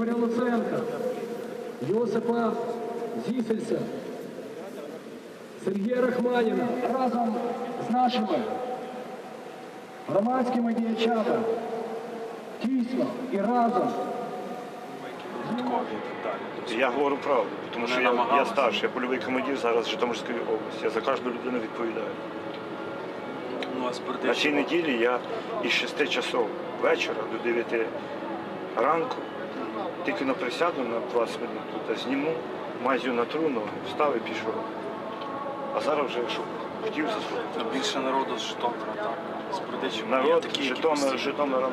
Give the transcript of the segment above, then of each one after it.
Ігоря Луценка, Йосипа Зісельця, Сергія Рахманіна разом з нашими громадськими діячами дійсно і разом Я говорю правду, тому що я, я старший, я польовий командир зараз Житомирської області. Я за кожну людину відповідаю. Ну, а На цій неділі я із 6 часов вечора до 9 ранку тільки на присяду на 20 минут тут зніму, мазю на труну, встав і пішов. А зараз вже що хотів заслухати. більше народу з Житомира, так. З Бердичева. Народ такі, Житомир. Житомира,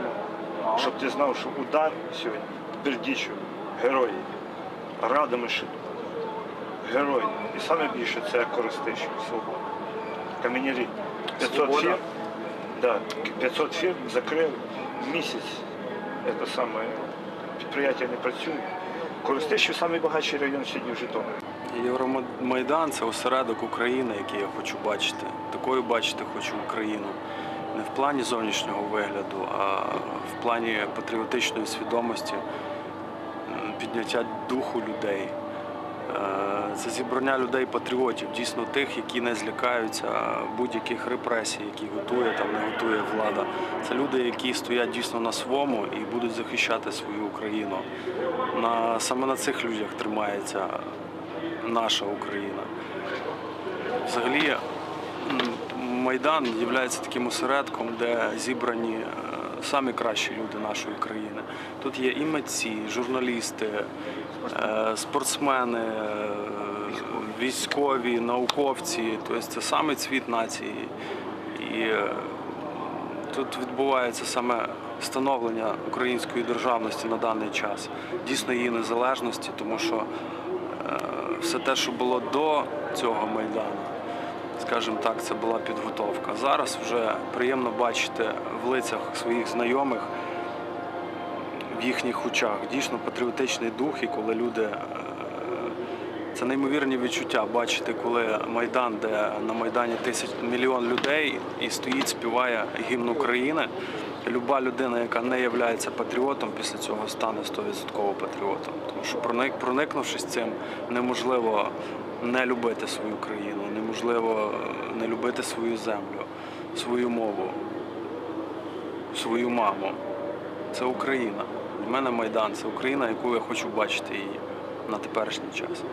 Мало. щоб ти знав, що удар сьогодні, Бердічев, герої, Радомишин, герої. І саме більше це Коростишів, Свобода. Кам'янярі. 500 Свобода? фірм, да, 500 фірм закрив місяць. Це саме підприємство не працює. що найбагатший район сьогодні в Житомирі. Євромайдан це осередок України, який я хочу бачити. Такою бачити хочу Україну. Не в плані зовнішнього вигляду, а в плані патріотичної свідомості, підняття духу людей. Це зібрання людей-патріотів, дійсно тих, які не злякаються будь-яких репресій, які готує там, не готує влада. Це люди, які стоять дійсно на своєму і будуть захищати свою Україну. На, саме на цих людях тримається наша Україна. Взагалі, Майдан є таким осередком, де зібрані е, самі кращі люди нашої країни. Тут є і митці, журналісти, е, спортсмени, е, військові, науковці. Тобто це саме цвіт нації. І е, тут відбувається саме становлення української державності на даний час, дійсно її незалежності, тому що е, все те, що було до цього майдану, скажімо так, це була підготовка. Зараз вже приємно бачити в лицях своїх знайомих, в їхніх очах дійсно патріотичний дух, і коли люди. Це неймовірні відчуття бачити, коли Майдан, де на Майдані тисяч мільйон людей і стоїть, співає гімн України. Люба людина, яка не є патріотом, після цього стане 100% патріотом. Тому що проник, проникнувшись цим, неможливо не любити свою країну, неможливо е, не любити свою землю, свою мову, свою маму. Це Україна. Для мене Майдан це Україна, яку я хочу бачити її на теперішній час.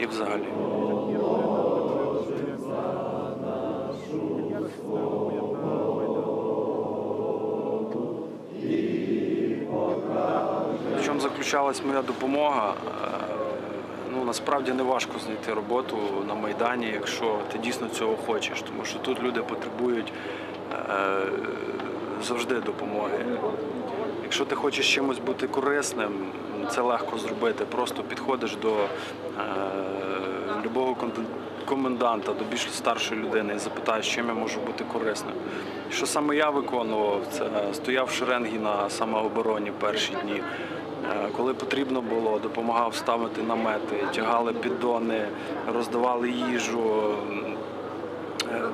І взагалі. В чому заключалась моя допомога? Е, Ну, насправді не важко знайти роботу на Майдані, якщо ти дійсно цього хочеш, тому що тут люди потребують е, завжди допомоги. Якщо ти хочеш чимось бути корисним, це легко зробити. Просто підходиш до е, любого коменданта, до більш старшої людини і запитаєш, чим я можу бути корисним. Що саме я виконував, це стояв в шеренгі на самообороні перші дні. Е, Коли потрібно було, допомагав ставити намети, тягали піддони, роздавали їжу,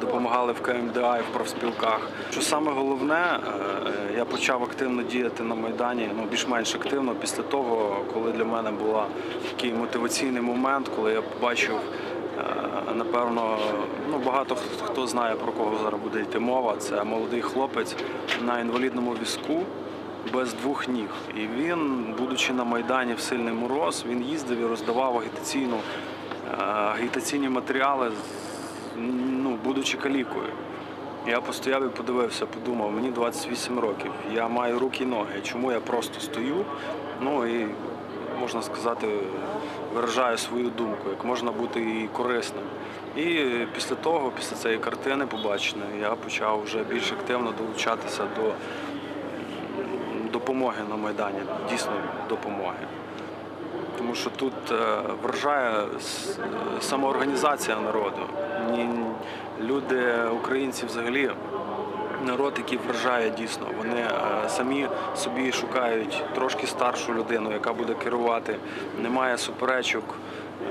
допомагали в КМДА і в профспілках. Що саме головне, е, я почав активно діяти на Майдані, ну більш-менш активно після того, коли для мене був такий мотиваційний момент, коли я побачив. е, Напевно, ну багато хто знає про кого зараз буде йти мова. Це молодий хлопець на інвалідному візку без двох ніг. І він, будучи на Майдані в сильний мороз, він їздив і роздавав агітаційну, е, агітаційні матеріали, ну, будучи калікою. Я постояв і подивився, подумав, мені 28 років, я маю руки і ноги. Чому я просто стою? Ну і можна сказати, виражаю свою думку, як можна бути і корисним. І після того, після цієї картини побаченої, я почав вже більш активно долучатися до допомоги на Майдані, дійсно допомоги. Тому що тут е, вражає самоорганізація народу. Люди, українці взагалі, народ, який вражає дійсно. Вони е, самі собі шукають трошки старшу людину, яка буде керувати. Немає суперечок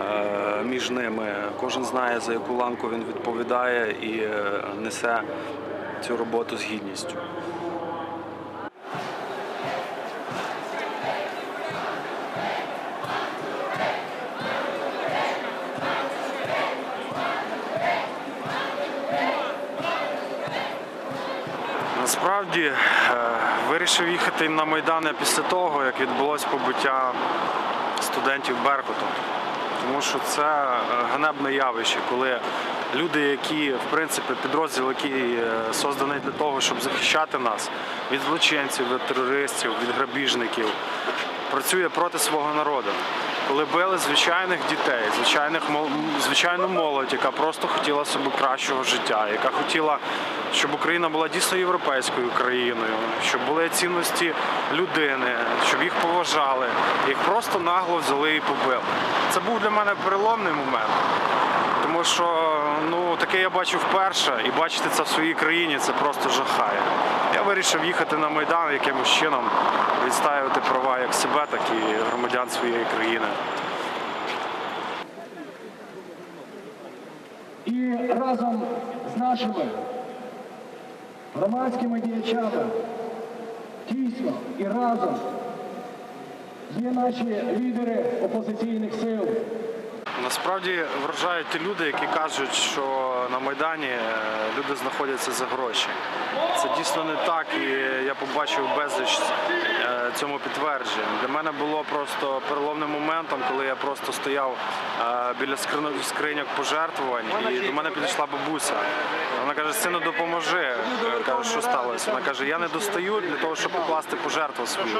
е, між ними. Кожен знає, за яку ланку він відповідає і е, несе цю роботу з гідністю. Насправді е, вирішив їхати на Майдан після того, як відбулось побуття студентів Беркутом. Тому що це е, ганебне явище, коли люди, які, в принципі, підрозділ, який е, созданий для того, щоб захищати нас від злочинців, від терористів, від грабіжників, працює проти свого народу. Коли били звичайних дітей, звичайних звичайну молодь, яка просто хотіла собі кращого життя, яка хотіла, щоб Україна була дійсно європейською країною, щоб були цінності людини, щоб їх поважали, їх просто нагло взяли і побили. Це був для мене переломний момент. Тому що ну таке я бачив вперше, і бачити це в своїй країні це просто жахає. Я вирішив їхати на Майдан якимось чином, відстоювати права як себе, так і громадян своєї країни. І разом з нашими громадськими діячами дійсно і разом є наші лідери опозиційних сил. Насправді вражають ті люди, які кажуть, що на Майдані е, люди знаходяться за гроші. Це дійсно не так, і я побачив безліч цьому підтверджень. Для мене було просто переломним моментом, коли я просто стояв е, біля скриньок пожертвувань, і до мене підійшла бабуся. Вона каже, сину, допоможи. Я що сталося? Вона каже, я не достаю для того, щоб покласти пожертву свою.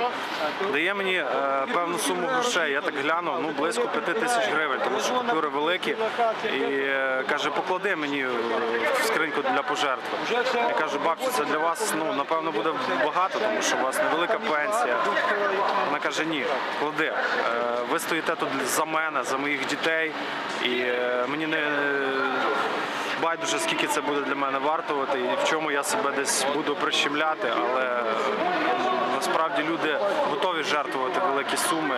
Дає мені е, певну суму грошей. Я так глянув, ну близько п'яти тисяч гривень, тому що купюри великі. І е, каже, поклади мені в скриньку для пожертв. Я кажу, бабця, це для вас ну напевно буде багато, тому що у вас невелика пенсія. Вона каже, ні, клади. Е, Ви стоїте тут за мене, за моїх дітей, і е, мені не байдуже, скільки це буде для мене вартувати і в чому я себе десь буду прищемляти, але насправді люди готові жертвувати великі суми,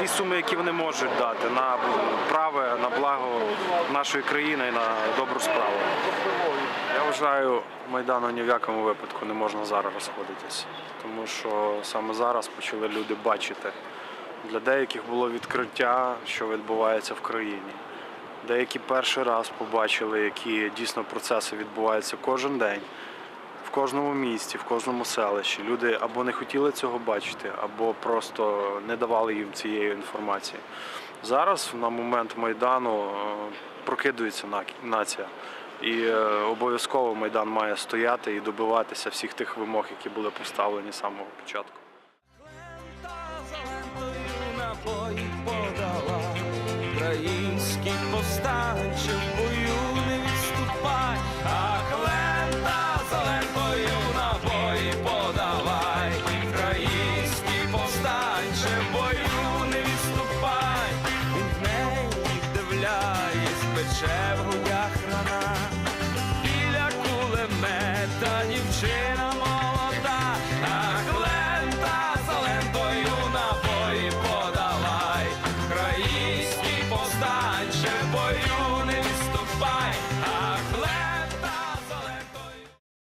ті суми, які вони можуть дати на праве, на благо нашої країни і на добру справу. Вважаю, Майдану ні в якому випадку не можна зараз розходитись, тому що саме зараз почали люди бачити. Для деяких було відкриття, що відбувається в країні. Деякі перший раз побачили, які дійсно процеси відбуваються кожен день, в кожному місті, в кожному селищі. Люди або не хотіли цього бачити, або просто не давали їм цієї інформації. Зараз, на момент Майдану, е, прокидується нація. І е, обов'язково Майдан має стояти і добиватися всіх тих вимог, які були поставлені з самого початку. Український бою